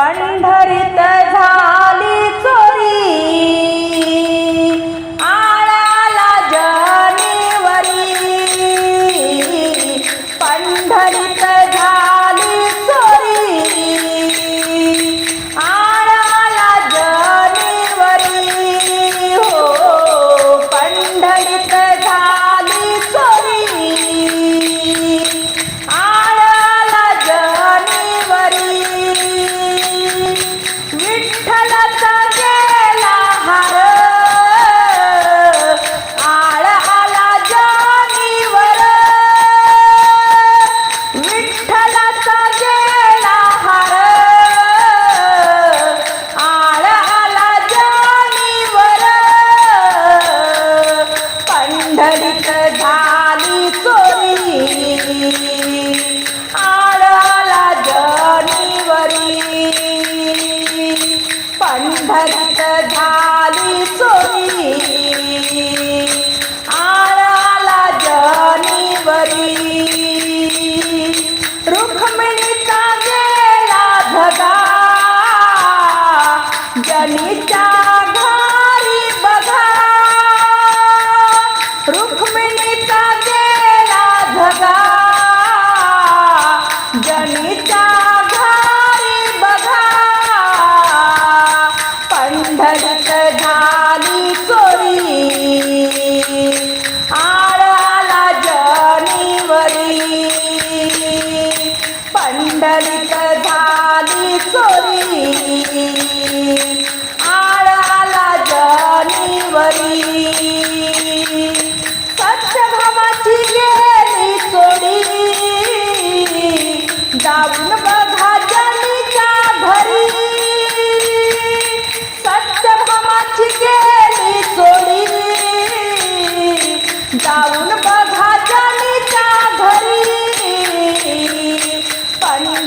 पंढरीत झाली ঠালা पंढरीत झाली चोरी. आळाला जनीवरी. रुक्मिणीचा गेला धगा जनीच्या घारी बघा. रुक्मिणीचा गेला धगा जनीच्या झाली चोरी आळाला जनीवरी. पंढरीत झाली चोरी आळाला जनीवरी. सत्यभामाची गेली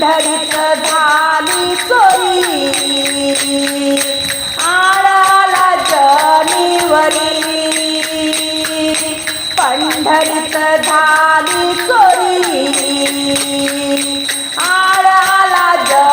पंढरीत झाली चोरी आळाला जनीवरी पंढरीत झाली चोरी आळाला जनीवरी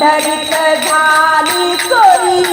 पंढरीत झाली चोरी